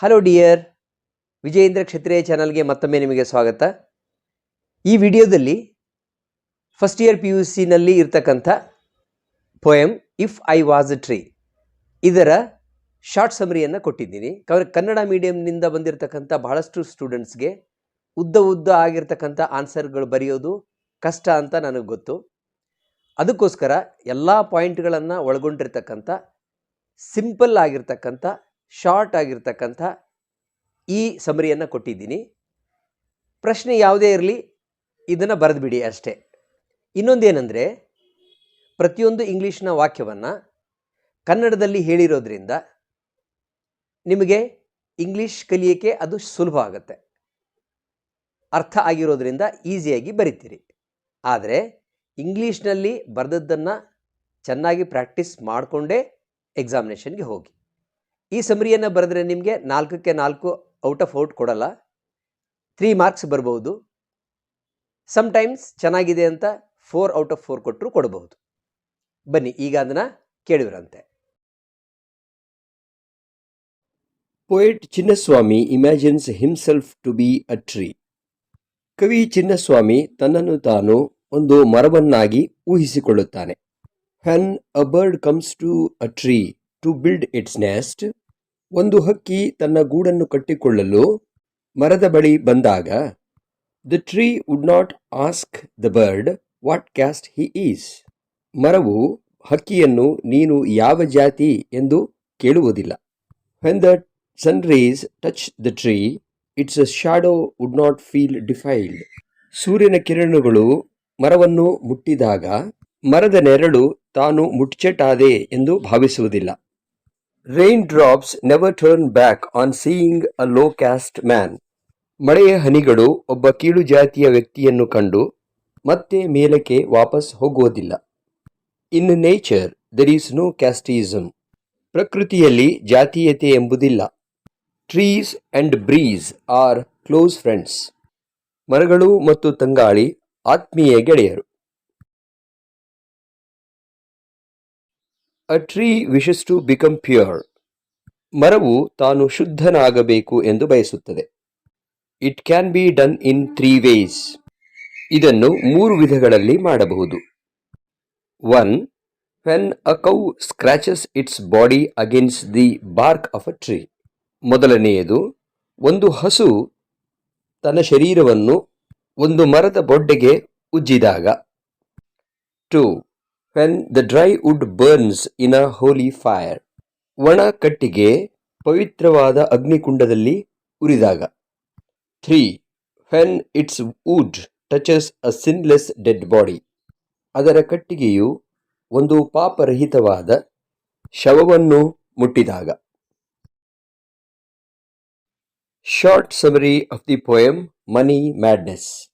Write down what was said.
Hello dear Vijayendra ಕ್ಷತ್ರಿಯ ಚಾನಲ್ಗೆ ಮತ್ತೊಮ್ಮೆ ನಿಮಗೆ ಸ್ವಾಗತ. ಈ ವಿಡಿಯೋದಲ್ಲಿ ಫಸ್ಟ್ ಇಯರ್ ಪಿ ಯು ಸಿನಲ್ಲಿ ಇರ್ತಕ್ಕಂಥ poem if I was a tree ಇದರ ಶಾರ್ಟ್ ಸಮರಿಯನ್ನು ಕೊಟ್ಟಿದ್ದೀನಿ. ಕನ್ನಡ ಮೀಡಿಯಂನಿಂದ ಬಂದಿರತಕ್ಕಂಥ ಬಹಳಷ್ಟು ಸ್ಟೂಡೆಂಟ್ಸ್ಗೆ ಉದ್ದ ಉದ್ದ ಆಗಿರ್ತಕ್ಕಂಥ ಆನ್ಸರ್ಗಳು ಬರೆಯೋದು ಕಷ್ಟ ಅಂತ ನನಗೆ ಗೊತ್ತು. ಅದಕ್ಕೋಸ್ಕರ ಎಲ್ಲ ಪಾಯಿಂಟ್ಗಳನ್ನು ಒಳಗೊಂಡಿರ್ತಕ್ಕಂಥ ಸಿಂಪಲ್ ಆಗಿರ್ತಕ್ಕಂಥ ಶಾರ್ಟ್ ಆಗಿರ್ತಕ್ಕಂಥ ಈ ಸಮರಿಯನ್ನು ಕೊಟ್ಟಿದ್ದೀನಿ. ಪ್ರಶ್ನೆ ಯಾವುದೇ ಇರಲಿ, ಇದನ್ನು ಬರೆದುಬಿಡಿ ಅಷ್ಟೇ. ಇನ್ನೊಂದೇನೆಂದರೆ, ಪ್ರತಿಯೊಂದು ಇಂಗ್ಲೀಷ್ನ ವಾಕ್ಯವನ್ನು ಕನ್ನಡದಲ್ಲಿ ಹೇಳಿರೋದ್ರಿಂದ ನಿಮಗೆ ಇಂಗ್ಲೀಷ್ ಕಲಿಯೋಕ್ಕೆ ಅದು ಸುಲಭ ಆಗುತ್ತೆ. ಅರ್ಥ ಆಗಿರೋದ್ರಿಂದ ಈಸಿಯಾಗಿ ಬರಿತೀರಿ. ಆದರೆ, ಇಂಗ್ಲೀಷ್ನಲ್ಲಿ ಬರೆದದ್ದನ್ನು ಚೆನ್ನಾಗಿ ಪ್ರಾಕ್ಟೀಸ್ ಮಾಡಿಕೊಂಡೇ ಎಕ್ಸಾಮಿನೇಷನ್ಗೆ ಹೋಗಿ. ಈ ಸಮರಿಯನ್ನು ಬರೆದ್ರೆ ನಿಮಗೆ ನಾಲ್ಕಕ್ಕೆ ನಾಲ್ಕು ಔಟ್ ಆಫ್ ಔಟ್ ಕೊಡಲ್ಲ. ತ್ರೀ ಮಾರ್ಕ್ಸ್ ಬರ್ಬೋದು. ಸಮ್ಟೈಮ್ಸ್ ಚೆನ್ನಾಗಿದೆ ಅಂತ ಫೋರ್ ಔಟ್ ಆಫ್ ಫೋರ್ ಕೊಟ್ಟರು ಕೊಡಬಹುದು ಬನ್ನಿ, ಈಗ ಅದನ್ನು ಕೇಳಿವ್ರಂತೆ. Poet Chinnaswamy imagines himself to be a tree ಕವಿ ಚಿನ್ನಸ್ವಾಮಿ ತನ್ನನ್ನು ತಾನು ಒಂದು ಮರವನ್ನಾಗಿ ಊಹಿಸಿಕೊಳ್ಳುತ್ತಾನೆ. When a bird comes to a tree to build its nest ಒಂದು ಹಕ್ಕಿ ತನ್ನ ಗೂಡನ್ನು ಕಟ್ಟಿಕೊಳ್ಳಲು ಮರದ ಬಳಿ ಬಂದಾಗ the tree would not ask the bird what caste he is ಮರವು ಹಕ್ಕಿಯನ್ನು ನೀನು ಯಾವ ಜಾತಿ ಎಂದು ಕೇಳುವುದಿಲ್ಲ. When the sun rays touch the tree its a shadow would not feel defiled ಸೂರ್ಯನ ಕಿರಣಗಳು ಮರವನ್ನು ಮುಟ್ಟಿದಾಗ, ಮರದ ನೆರಳು ತಾನು ಮುಚ್ಚಟಾದೆ ಎಂದು ಭಾವಿಸುವುದಿಲ್ಲ. Rain drops never turn back on seeing a low caste man ಮಳೆಯ ಹನಿಗಳು ಒಬ್ಬ ಕೀಳು ಜಾತಿಯ ವ್ಯಕ್ತಿಯನ್ನು ಕಂಡು ಮತ್ತೆ ಮೇಲಕ್ಕೆ ವಾಪಸ್ ಹೋಗುವುದಿಲ್ಲ. In nature there is no casteism ಪ್ರಕೃತಿಯಲ್ಲಿ ಜಾತೀಯತೆ ಎಂಬುದಿಲ್ಲ. Trees and breeze are close friends ಮರಗಳು ಮತ್ತು ತಂಗಾಳಿ ಆತ್ಮೀಯ ಗೆಳೆಯರು. A tree wishes to become pure ಮರವು ತಾನು ಶುದ್ಧನಾಗಬೇಕು ಎಂದು ಬಯಸುತ್ತದೆ. It can be done in three ways ಇದನ್ನು ಮೂರು ವಿಧಗಳಲ್ಲಿ ಮಾಡಬಹುದು. One when a cow scratches its body against the bark of a tree ಮೊದಲನೆಯದು, ಒಂದು ಹಸು ತನ್ನ ಶರೀರವನ್ನು ಒಂದು ಮರದ ಬೊಡ್ಡೆಗೆ ಉಜ್ಜಿದಾಗ. Two when the dry wood burns in a holy fire ಒಣ ಕಟ್ಟಿಗೆ ಪವಿತ್ರವಾದ ಅಗ್ನಿಕುಂಡದಲ್ಲಿ ಉರಿದಾಗ. Three when its wood touches a sinless dead body ಅದರ ಕಟ್ಟಿಗೆಯು ಒಂದು ಪಾಪರಹಿತವಾದ ಶವವನ್ನು ಮುಟ್ಟಿದಾಗ. Short summary of the poem money Madness.